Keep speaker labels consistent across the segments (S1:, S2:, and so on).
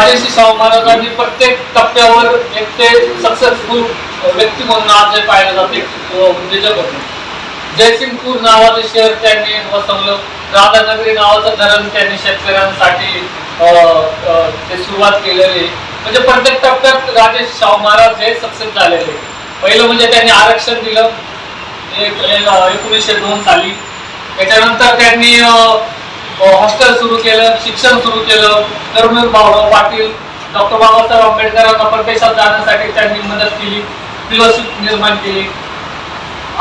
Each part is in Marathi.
S1: राजेशी शाहू महाराजांनी प्रत्येक टप्प्यावर एक ते सक्सेसफुल व्यक्ती म्हणून आज हे पाहिलं जाते जयसिंगपूर नावाचं शहर त्यांनी वसवलं. राधानगरी नावाचं धरण त्यांनी शेतकऱ्यांसाठी अं, ते सुरुवात केलेली. म्हणजे प्रत्येक टप्प्यात राजेश शाहू महाराज हे सक्सेस झालेले. पहिलं म्हणजे त्यांनी आरक्षण दिलं. एकोणीसशे दोन साली. त्याच्यानंतर त्यांनी हो, हॉस्टेल सुरू केलं शिक्षण सुरू केलं कर्मवीर भाऊराव पाटील डॉक्टर बाबासाहेब आंबेडकरांना परदेशात जाण्यासाठी त्यांनी मदत केली फिलोशिप निर्माण केली.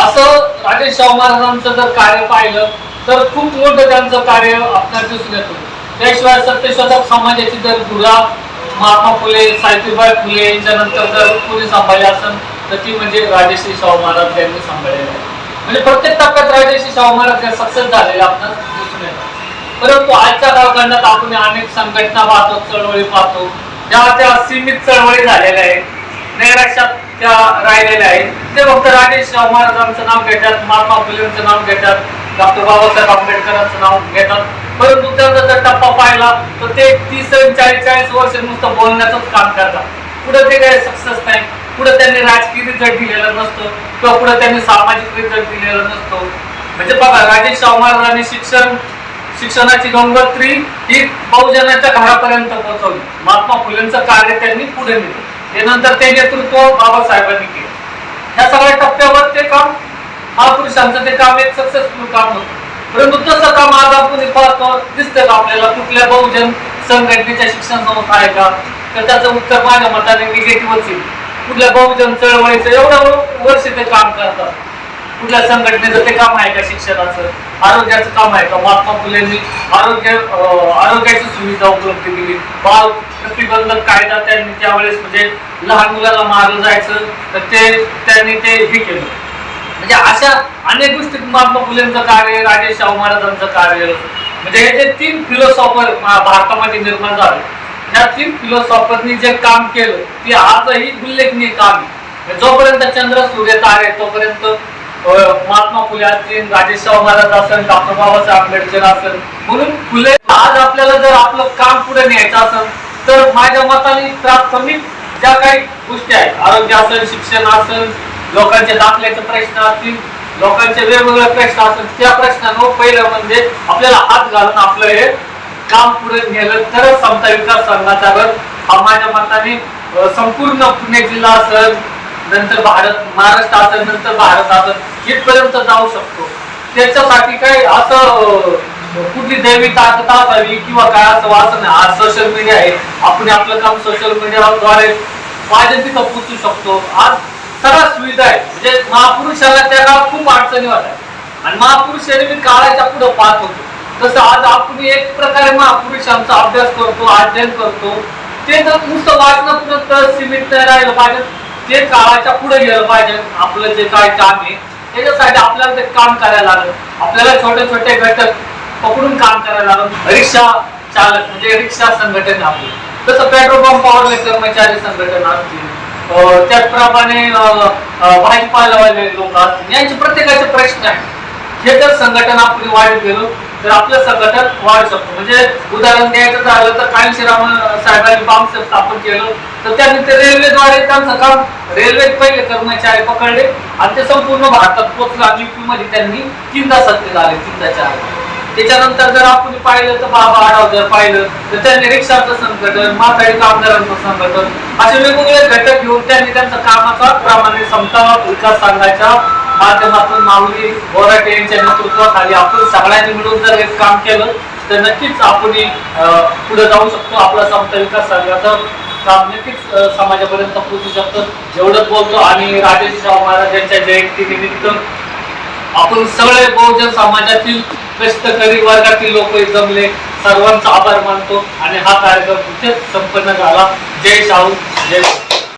S1: असं राजेश शाहू महाराजांचं जर कार्य पाहिलं तर खूप मोठं त्यांचं कार्य आपल्याला दिसून येतं. त्याशिवाय सत्यशोधक समाजाची जर धुरा महात्मा फुले सावित्रीबाई फुले यांच्यानंतर जर कोणी सांभाळली असेल तर ती म्हणजे राजेश्री शाहू महाराज यांनी सांभाळलेली आहे. म्हणजे प्रत्येक टप्प्यात राजेश्री शाहू महाराज सक्सेस झालेले आपण परंतु आजच्या कालखंडात आपण अनेक संघटना पाहतो चळवळी पाहतो ज्या त्या सीमित चळवळी झालेल्या आहेत. नैराश्यात त्या राहिलेल्या आहेत. ते फक्त राजेश शाहू महाराजांचं नाव घेतात महात्मा फुलेंचं नाव घेतात डॉक्टर बाबासाहेब आंबेडकरांचं नाव घेतात. परंतु त्यांचा जर टप्पा पाहिला तर ते तीस चाळीस चाळीस वर्ष नुसतं बोलण्याचंच काम करतात. पुढे ते काही सक्सेस नाही. पुढे त्यांनी राजकीय रिझल्ट दिलेला नसतो किंवा पुढे त्यांनी सामाजिक रिझल्ट दिलेला नसतो. म्हणजे बघा राजेश शाहू महाराजांनी शिक्षण शिक्षणाची गंगोत्री ही बहुजनाच्या घरापर्यंत पोहोचवली. महात्मा फुलेंचं कार्य त्यांनी पुढे नेलं. त्यानंतर ते नेतृत्व बाबासाहेबांनी केलं. ह्या सगळ्या टप्प्यावर ते काम महापुरुषांचं ते काम एक सक्सेसफुल काम होतं. परंतु तसं काम आज आपण पाहतो दिसतं का आपल्याला कुठल्या बहुजन संघटनेच्या शिक्षण संस्था आहे का? तर त्याचं उत्तर माझ्या मताने निगेटिव्हच येईल. कुठल्या बहुजन चळवळीचं एवढं वर्ष ते काम करतात. कुठल्या संघटनेचं ते काम आहे का शिक्षणाचं? आरोग्याचं काम आहे का? महात्मा फुलेंनी आरोग्य आरोग्याची सुविधा उपलब्ध केली. बाल प्रतिबंधक कायदा त्यांनी त्यावेळेस म्हणजे लहान मुलाला मारलं जायचं तर ते त्यांनी ते हे केलं. म्हणजे अशा अनेक गोष्टी महात्मा फुलेंचं कार्य राजेश शाहू महाराजांचं कार्य. म्हणजे हे जे तीन फिलॉसॉफर भारतामध्ये निर्माण झाले त्या तीन फिलॉसॉफरनी जे काम केलं ते आजही उल्लेखनीय काम आहे. जोपर्यंत चंद्र सूर्य तारे तोपर्यंत महात्मा फुले असतील राजेश महाराज असेल डॉक्टर बाबासाहेब आंबेडकर असेल. म्हणून फुले आज आपल्याला जर आपलं काम पुढे न्यायचं असेल तर माझ्या मताने प्राथमिक ज्या काही गोष्टी आहेत आरोग्य असेल शिक्षण असेल लोकांचे दाखल्याचे प्रश्न असतील लोकांचे वेगवेगळे प्रश्न असतील त्या प्रश्नांवर पहिलं म्हणजे आपल्याला हात घालून आपलं हे काम पुढे नेलं तरच समता विकास संघाचा हा माझ्या मताने संपूर्ण पुणे जिल्हा असेल नंतर भारत महाराष्ट्र असेल नंतर भारत असेल इथपर्यंत जाऊ शकतो. त्याच्यासाठी काय असं कुठली दैवी ताकद असावी किंवा काय असं वाचन नाही आज सोशल मीडिया आहे. आपण आपलं काम सोशल मीडियाद्वारे माझ्या तिथं पोचू शकतो. आज सगळ्या सुविधा आहेत म्हणजे महापुरुषाला त्या काळात खूप अडचणी होत्या आणि महापुरुष मी काळाच्या पुढे पाहत होतो. तसं आज आपण एक प्रकारे महापुरुषांचा अभ्यास करतो अध्ययन करतो. ते जर नुसतं वाचनापुरतं सीमित नाही राहिलं पाहिजे. ते काळाच्या पुढे गेलं पाहिजे आपलं जे काय काम आहे त्याच्यासाठी आपल्याला ते काम करायला लागलं. आपल्याला छोटे छोटे घटक पकडून काम करायला लागलं. रिक्षा चालक म्हणजे रिक्षा संघटन आपली. तसं पेट्रोल पंपावरले कर्मचारी संघटना असतील. त्याचप्रमाणे अं, अं, भाजीपालावाले लोक असतील. यांचे प्रत्येकाचे प्रश्न आहेत. हे जर संघटन आपण वाढत गेलो तर आपलं संघटन वाढू शकतो. म्हणजे उदाहरण द्यायचं झालं तर काळीश्राम साहेबांनी बांब स्थापन केलं. तर त्यांनी ते रेल्वेद्वारे त्यांचं काम रेल्वे पहिले कर्मचारी पकडले आणि ते संपूर्ण भारतात पोहोचलं. आणि UP मध्ये त्यांनी तीनदा सत्य झाले तीनदा चार. त्याच्यानंतर जर आपण पाहिलं तर बाबा आढाव जर पाहिलं तर त्यांनी रिक्षाचं संघटन माथाडी कामगारांचं संघटन असे वेगवेगळे घटक घेऊन त्यांनी त्यांचा कामाचा प्रामाणिक समता विकास संघाच्या माध्यमातून माऊली बोराटे यांच्या नेतृत्वाखाली आपण सगळ्यांनी मिळून जर एक काम केलं तर नक्कीच आपण पुढे जाऊ शकतो. आपला समता विकास संघाचं काम नक्कीच समाजापर्यंत पोहोचू शकतो. एवढंच बोलतो आणि राजेश शाहू महाराज यांच्या जयंतीनिमित्त आपण सगळे बहुजन समाजातील कष्टकरी वर्गातील लोक जमले. सर्वांचा आभार मानतो आणि हा कार्यक्रम इथेच संपन्न झाला. जय शाहू जय